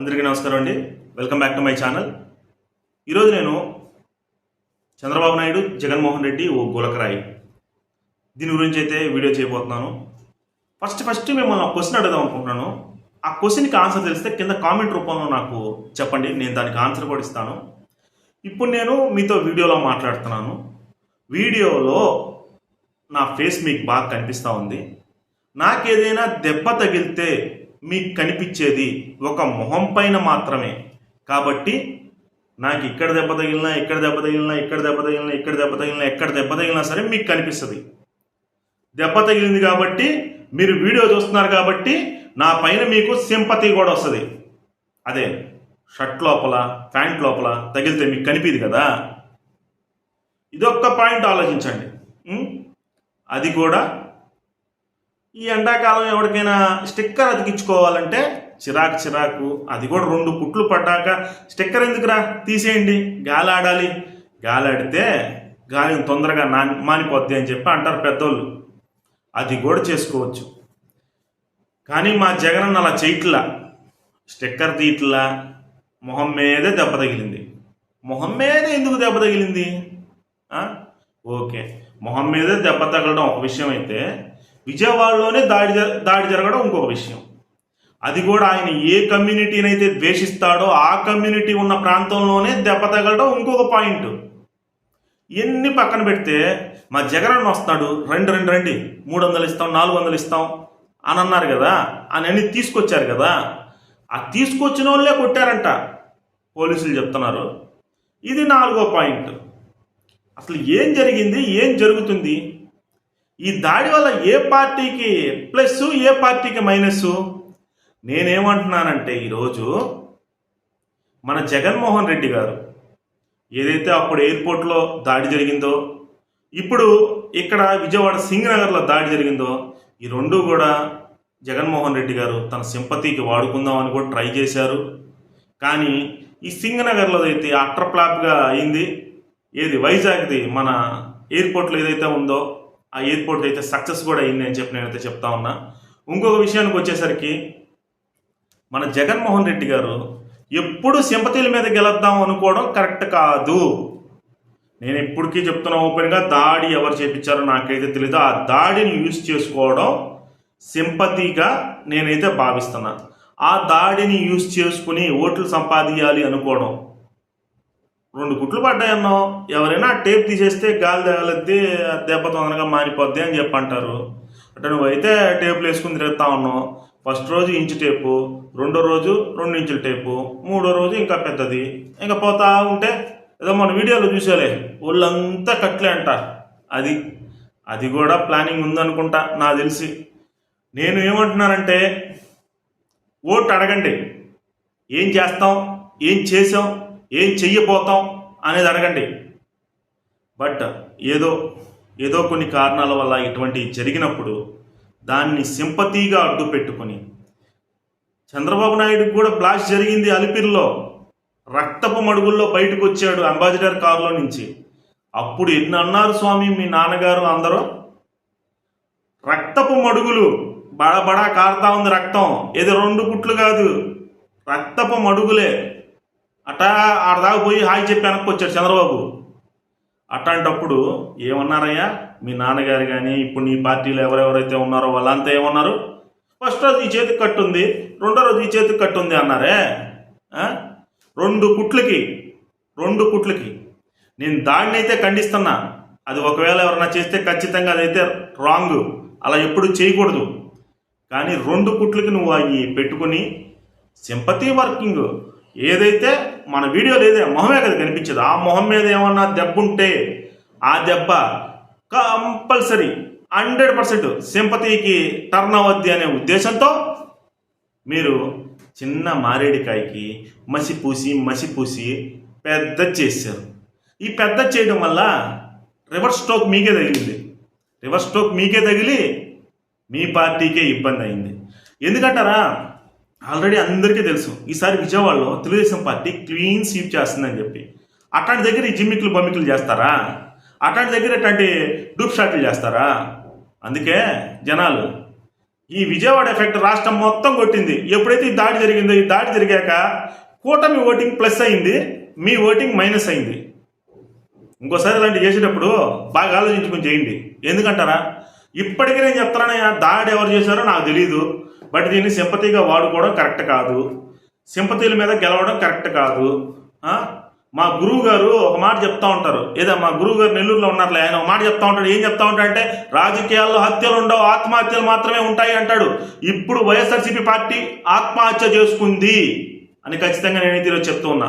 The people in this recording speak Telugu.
అందరికీ నమస్కారం అండి. Welcome back to my channel ఈరోజు నేను చంద్రబాబు నాయుడు జగన్మోహన్ రెడ్డి ఓ గులకరాయి. దీని గురించి అయితే వీడియో చేయబోతున్నాను. ఫస్ట్ ఫస్ట్ మిమ్మల్ని క్వశ్చన్ అడుగుదాం అనుకుంటున్నాను. ఆ క్వశ్చన్కి ఆన్సర్ తెలిస్తే కింద కామెంట్ రూపంలో నాకు చెప్పండి. నేను దానికి ఆన్సర్ కూడా ఇస్తాను. ఇప్పుడు నేను మీతో వీడియోలో మాట్లాడుతున్నాను. వీడియోలో నా ఫేస్ మీకు బాగా కనిపిస్తూ ఉంది. నాకేదైనా దెబ్బ తగిలితే మీకు కనిపించేది ఒక మొహం పైన మాత్రమే. కాబట్టి నాకు ఇక్కడ దెబ్బ తగిలినా ఇక్కడ దెబ్బ తగిలినా ఇక్కడ దెబ్బ తగిలినా ఇక్కడ దెబ్బ తగిలినా ఎక్కడ దెబ్బ తగిలినా సరే మీకు కనిపిస్తుంది దెబ్బ తగిలింది కాబట్టి మీరు వీడియో చూస్తున్నారు కాబట్టి నా పైన మీకు సింపతి కూడా వస్తుంది. అదే షర్ట్ లోపల ప్యాంట్ లోపల తగిలితే మీకు కనిపిది కదా? ఇదొక్క పాయింట్ ఆలోచించండి. అది కూడా ఈ ఎండాకాలం ఎవరికైనా స్టిక్కర్ అతికించుకోవాలంటే చిరాకు చిరాకు అది కూడా రెండు కుట్లు పడ్డాక స్టిక్కర్ ఎందుకురా? తీసేయండి. గాలి ఆడాలి గాలి ఆడితే గాలి తొందరగా నా మానిపోద్ది అని చెప్పి అంటారు పెద్దోళ్ళు. అది కూడా చేసుకోవచ్చు. కానీ మా జగన్ అలా చేయట్లా. స్టిక్కర్ తీయట్లా. మొహం మీదే దెబ్బ తగిలింది. మొహం మీదే ఎందుకు దెబ్బ తగిలింది? ఓకే. మొహం మీదే దెబ్బ తగలడం ఒక విషయం అయితే విజయవాడలోనే దాడి జ- దాడి జరగడం ఇంకొక విషయం. అది కూడా ఆయన ఏ కమ్యూనిటీనైతే ద్వేషిస్తాడో ఆ కమ్యూనిటీ ఉన్న ప్రాంతంలోనే దెబ్బ తగలడం ఇంకొక పాయింట్. ఎన్ని పక్కన పెడితే మా జగన్ వస్తాడు రెండు రెండు రండి మూడు వందలు ఇస్తాం నాలుగు వందలు ఇస్తాం అని అన్నారు కదా అని అన్ని తీసుకొచ్చారు కదా ఆ తీసుకొచ్చిన వాళ్ళే కొట్టారంట. పోలీసులు చెప్తున్నారు. ఇది నాలుగో పాయింట్. అసలు ఏం జరిగింది ఏం జరుగుతుంది? ఈ దాడి వల్ల ఏ పార్టీకి ప్లస్ ఏ పార్టీకి మైనస్? నేనేమంటున్నానంటే ఈరోజు మన జగన్మోహన్ రెడ్డి గారు ఏదైతే అప్పుడు ఎయిర్పోర్ట్లో దాడి జరిగిందో ఇప్పుడు ఇక్కడ విజయవాడ సింగనగర్లో దాడి జరిగిందో ఈ రెండు కూడా జగన్మోహన్ రెడ్డి గారు తన సింపతికి వాడుకుందామని కూడా ట్రై చేశారు. కానీ ఈ సింగనగర్లో అయితే అట్టర్ ఫ్లాప్గా అయింది ఏది వైజాగ్ది మన ఎయిర్పోర్ట్లో ఏదైతే ఉందో ఆ ఎయిర్పోర్ట్ అయితే సక్సెస్ కూడా అయింది అని చెప్పి నేనైతే చెప్తా ఉన్నా. ఇంకొక విషయానికి వచ్చేసరికి మన జగన్మోహన్ రెడ్డి గారు ఎప్పుడు సింపతీల మీద గెలుద్దాం అనుకోవడం కరెక్ట్ కాదు. నేను ఇప్పటికీ చెప్తున్నా ఓపెన్గా దాడి ఎవరు చేపించారో నాకైతే తెలియదు ఆ దాడిని యూజ్ చేసుకోవడం సింపతిగా నేనైతే భావిస్తున్నా. ఆ దాడిని యూజ్ చేసుకుని ఓట్లు సంపాదించాలి అనుకోవడం రెండు గుట్లు పడ్డాయన్నో ఎవరైనా టేప్ తీసేస్తే గాలి తగలద్ది దెబ్బ తొందరగా మారిపోద్ది అని చెప్పంటారు అంటే నువ్వైతే టేపులు వేసుకుని తిరుగుతా ఉన్నావు. ఫస్ట్ రోజు ఇంచు టేపు రెండో రోజు రెండు ఇంచుల టేపు మూడో రోజు ఇంకా పెద్దది. ఇంకా పోతా ఉంటే ఏదో మన వీడియోలో చూసేలే ఒళ్ళంతా కట్లే అంట. అది అది కూడా ప్లానింగ్ ఉందనుకుంటా నాకు తెలిసి. నేను ఏమంటున్నానంటే ఓటు అడగండి. ఏం చేస్తాం? ఏం చేసాం? ఏం చెయ్యబోతాం అనేది అడగండి. బట్ ఏదో ఏదో కొన్ని కారణాల వల్ల ఇటువంటి జరిగినప్పుడు దాన్ని సింపతిగా అడ్డు పెట్టుకొని చంద్రబాబు నాయుడుకి కూడా బ్లాస్ట్ జరిగింది అలిపిరిలో. రక్తపు మడుగుల్లో బయటకు వచ్చాడు అంబాసిడర్ కారులో నుంచి. అప్పుడు ఎన్ని అన్నారు స్వామి మీ నాన్నగారు అందరూ? రక్తపు మడుగులు బడబడా కారుతా ఉంది రక్తం. ఇది రెండు గుట్లు కాదు. రక్తపు మడుగులే. అటా ఆడదాకా పోయి హాయి చెప్పి వెనక్కి వచ్చాడు చంద్రబాబు. అట్లాంటప్పుడు ఏమన్నారయ్యా? మీ నాన్నగారు కానీ ఇప్పుడు నీ పార్టీలో ఎవరెవరైతే ఉన్నారో వాళ్ళంతా ఏమన్నారు? ఫస్ట్ రోజు ఈ చేతికి కట్టుంది రెండో రోజు ఈ చేతికి కట్టుంది అన్నారే? రెండు కుట్లకి రెండు కుట్లకి. నేను దాడిని అయితే ఖండిస్తున్నా. అది ఒకవేళ ఎవరైనా చేస్తే ఖచ్చితంగా అదైతే రాంగ్. అలా ఎప్పుడు చేయకూడదు. కానీ రెండు కుట్లకి నువ్వు అవి పెట్టుకుని సింపతి వర్కింగ్. ఏదైతే మన వీడియోలో ఏదే మొహమే కదా కనిపించదు. ఆ మొహం మీద ఏమన్నా దెబ్బ ఉంటే ఆ దెబ్బ కంపల్సరీ హండ్రెడ్ పర్సెంట్ సింపతికి టర్న్ అవ్వద్ది అనే ఉద్దేశంతో మీరు చిన్న మారేడికాయకి మసి పూసి మసి పూసి పెద్ద చేశారు. ఈ పెద్ద చేయడం వల్ల రివర్స్ స్ట్రోక్ మీకే తగిలింది. రివర్స్ స్ట్రోక్ మీకే తగిలి మీ పార్టీకే ఇబ్బంది అయింది. ఎందుకంటారా? ఆల్రెడీ అందరికీ తెలుసు ఈసారి విజయవాడలో తెలుగుదేశం పార్టీ క్లీన్ స్వీప్ చేస్తుందని చెప్పి. అట్లాంటి దగ్గర ఈ జిమ్మికులు బొమ్మికులు చేస్తారా? అట్లాంటి దగ్గర ఇట్లాంటి డూప్ షాట్లు చేస్తారా? అందుకే జనాలు ఈ విజయవాడ ఎఫెక్ట్ రాష్ట్రం మొత్తం కొట్టింది. ఎప్పుడైతే ఈ దాడి జరిగిందో ఈ దాడి జరిగాక కూటమి ఓటింగ్ ప్లస్ అయింది మీ ఓటింగ్ మైనస్ అయింది. ఇంకోసారి ఇలాంటి చేసేటప్పుడు బాగా ఆలోచించుకుని చేయండి. ఎందుకంటారా? ఇప్పటికీ నేను చెప్తానయ్యా దాడి ఎవరు చేశారో నాకు తెలియదు బట్ దీన్ని సింపతిగా వాడుకోవడం కరెక్ట్ కాదు. సింపతిల మీద గెలవడం కరెక్ట్ కాదు. మా గురువు గారు ఒక మాట చెప్తా ఉంటారు. ఏదో మా గురువు గారు నెల్లూరులో ఉన్నారులే ఆయన ఒక మాట చెప్తా ఉంటాడు. ఏం చెప్తా ఉంటాడంటే రాజకీయాల్లో హత్యలు ఉండవు ఆత్మహత్యలు మాత్రమే ఉంటాయి అంటాడు. ఇప్పుడు వైఎస్ఆర్సీపీ పార్టీ ఆత్మహత్య చేసుకుంది అని ఖచ్చితంగా నేను ఈరోజు చెప్తూ ఉన్నా.